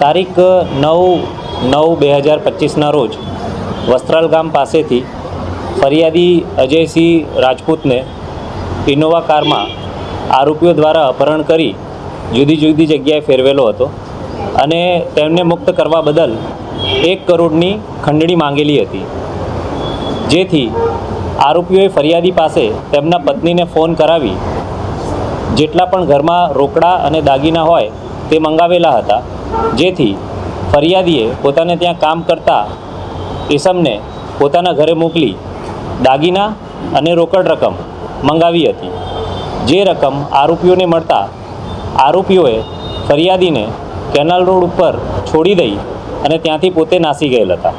તારીખ નવ નવ બે હજાર પચીસના રોજ વસ્ત્રાલ ગામ પાસેથી ફરિયાદી અજયસિંહ રાજપૂતને ઇનોવા કારમાં આરોપીઓ દ્વારા અપહરણ કરી જુદી જુદી જગ્યાએ ફેરવેલો હતો અને તેમને મુક્ત કરવા બદલ એક કરોડની ખંડણી માંગેલી હતી. જેથી આરોપીઓએ ફરિયાદી પાસે તેમના પત્નીને ફોન કરાવી જેટલા પણ ઘરમાં રોકડા અને દાગીના હોય તે મંગાવેલા હતા. જેથી ફરિયાદીએ પોતાને ત્યાં કામ કરતા ઈસમને પોતાના ઘરે મોકલી દાગીના અને રોકડ રકમ મંગાવી હતી. જે રકમ આરોપીઓને મળતા આરોપીઓએ ફરિયાદીને કેનાલ રોડ ઉપર છોડી દઈ અને ત્યાંથી પોતે નાસી ગયેલ હતા.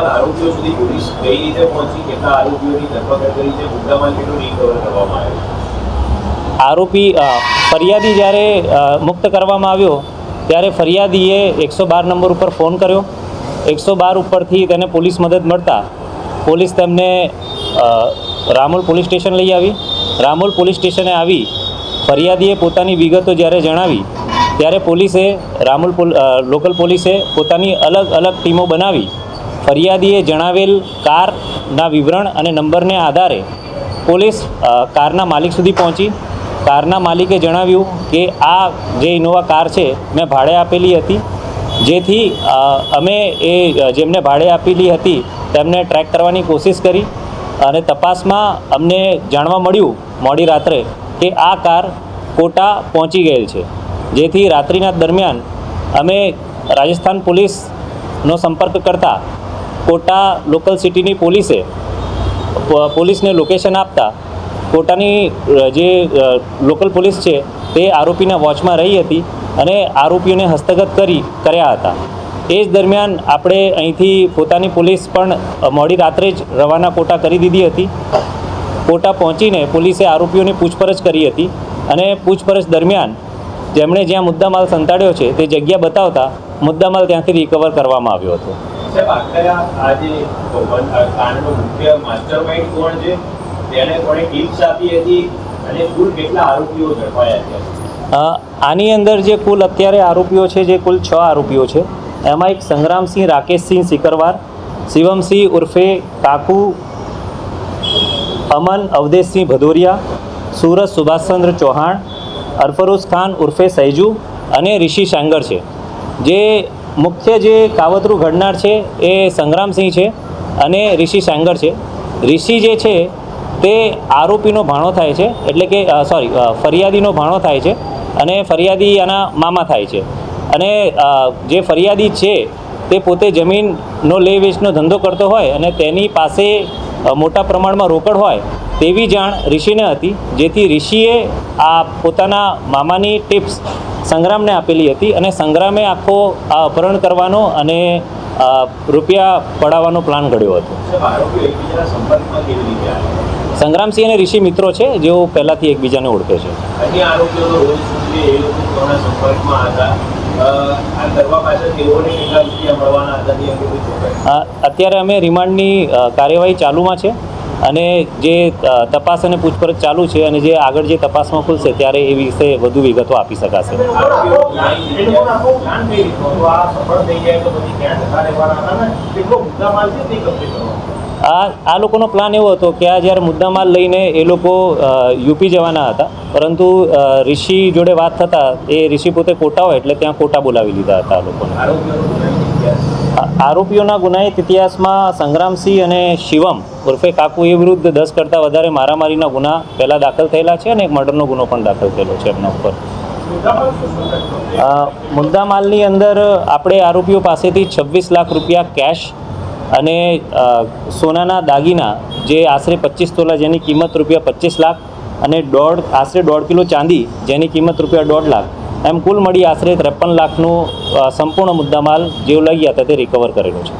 આરોપીઓ આરોપી ફરિયાદી જ્યારે મુક્ત કરવામાં આવ્યો, ત્યારે ફરિયાદીએ એકસો બાર નંબર ઉપર ફોન કર્યો. એકસો બાર ઉપરથી તેને પોલીસ મદદ મળતા પોલીસ તેમને રામોલ પોલીસ સ્ટેશન લઈ આવી. રામોલ પોલીસ સ્ટેશને આવી, ફરિયાદીએ પોતાની વિગતો જ્યારે જણાવી, ત્યારે પોલીસે રામોલ લોકલ પોલીસે પોતાની અલગ અલગ ટીમો બનાવી, ફરિયાદીએ જણાવેલ કારના વિવરણ અને નંબરને આધારે પોલીસ કારના માલિક સુધી પહોંચી કારના માલિકે જણાવ્યું કે આ જે ઇનોવા કાર છે, મેં ભાડે આપેલી હતી. જેથી અમે એ જેમને ભાડે આપેલી હતી, તેમને ટ્રેક કરવાની કોશિશ કરી અને તપાસમાં અમને જાણવા મળ્યું, મોડી રાત્રે, કે આ કાર કોટા પહોંચી ગયેલ છે. જેથી રાત્રિના દરમિયાન અમે રાજસ્થાન પોલીસનો સંપર્ક કરતા કોટા લોકલ સિટીની પોલીસે પોલીસને લોકેશન આપતા કોટાની જે લોકલ પોલીસ છે, તે આરોપીના વોચમાં રહી હતી અને આરોપીઓને હસ્તગત કરી કર્યા હતા. એ જ દરમિયાન આપણે અહીંથી પોતાની પોલીસ પણ મોડી રાત્રે જ રવાના કોટા કરી દીધી હતી. કોટા પહોંચીને પોલીસે આરોપીઓની પૂછપરછ કરી હતી અને પૂછપરછ દરમિયાન જેમણે જ્યાં મુદ્દામાલ સંતાડ્યો છે, તે જગ્યા બતાવતા મુદ્દામાલ ત્યાંથી રિકવર કરવામાં આવ્યો હતો. આની અંદર જે કુલ અત્યારે આરોપીઓ છે, જે કુલ છ આરોપીઓ છે, એમાં એક સંગ્રામસિંહ રાકેશસિંહ સિકરવાર શિવમસિંહ ઉર્ફે કાકુ, અમન અવધેશસિંહ ભદોરિયા સુરજ સુભાષચંદ્ર ચૌહાણ, અરફરોઝ ખાન ઉર્ફે સૈજુ અને રિષિ શાંગર છે. જે મુખ્ય જે કાવતરું ઘડનાર છે, એ સંગ્રામસિંહ છે અને રિષિ શાંગર છે. રિષિ જે છે તે આરોપીનો ભાણો થાય છે, એટલે કે સોરી ફરિયાદીનો ભાણો થાય છે અને ફરિયાદી આના મામા થાય છે. અને જે ફરિયાદી છે તે પોતે જમીનનો લે વેચનો ધંધો કરતો હોય અને તેની પાસે મોટા પ્રમાણમાં રોકડ હોય તેવી જાણ ઋષિને હતી, જેથી ઋષિએ આ પોતાના મામાની ટિપ્સ સંગ્રામને આપેલી હતી અને સંગ્રામે આખો આ અપહરણ કરવાનો અને રૂપિયા પડાવવાનો પ્લાન ઘડ્યો હતો. સંગ્રામસિંહ અને ઋષિ મિત્રો છે જેઓ પહેલાંથી એકબીજાને ઓળખે છે. અન્ય આરોપીઓનો રોલ છે એ લોકો કોના સંપર્કમાં હતા. અત્યારે અમે રિમાન્ડની કાર્યવાહી ચાલુમાં છે અને જે તપાસ અને પૂછપરછ ચાલુ છે અને જે આગળ જે તપાસમાં ખુલશે ત્યારે એ વિશે વધુ વિગતો આપી શકાશે. આરોપીઓ પ્લાન કઈ રીતનો હતો? આ સફળ થઈ જાય તો પછી ક્યાં જતા રહેવાના કેટલો મુદ્દામાલ છે તે કબજે કરવાનો આ આ લોકોનો પ્લાન એવો હતો કે આ જ્યારે મુદ્દામાલ લઈને એ લોકો યુપી જવાના હતા. પરંતુ ઋષિ જોડે વાત થતાં એ ઋષિ પોતે કોટા હોય એટલે ત્યાં કોટા બોલાવી લીધા હતા આ લોકોને. આરોપીઓનો ગુનાહિત ઇતિહાસમાં સંગ્રામસિંહ અને શિવમ ઉર્ફે કાકુ એ વિરુદ્ધ દસ કરતાં વધારે મારામારીના ગુના પહેલાં દાખલ થયેલા છે અને એક મર્ડરનો ગુનો પણ દાખલ થયેલો છે એમના ઉપર. મુદ્દામાલની અંદર આપણે આરોપીઓ પાસેથી છવ્વીસ લાખ રૂપિયા કેશ અને સોનાના દાગીના જે આશરે પચીસ તોલા જેની કિંમત રૂપિયા પચીસ લાખ અને દોઢ, આશરે દોઢ કિલો ચાંદી જેની કિંમત રૂપિયા દોઢ લાખ. એમ કુલ મળી આશરે ત્રેપન લાખનું સંપૂર્ણ મુદ્દામાલ જેવું લઈ ગયા તે રિકવર કરેલો છે.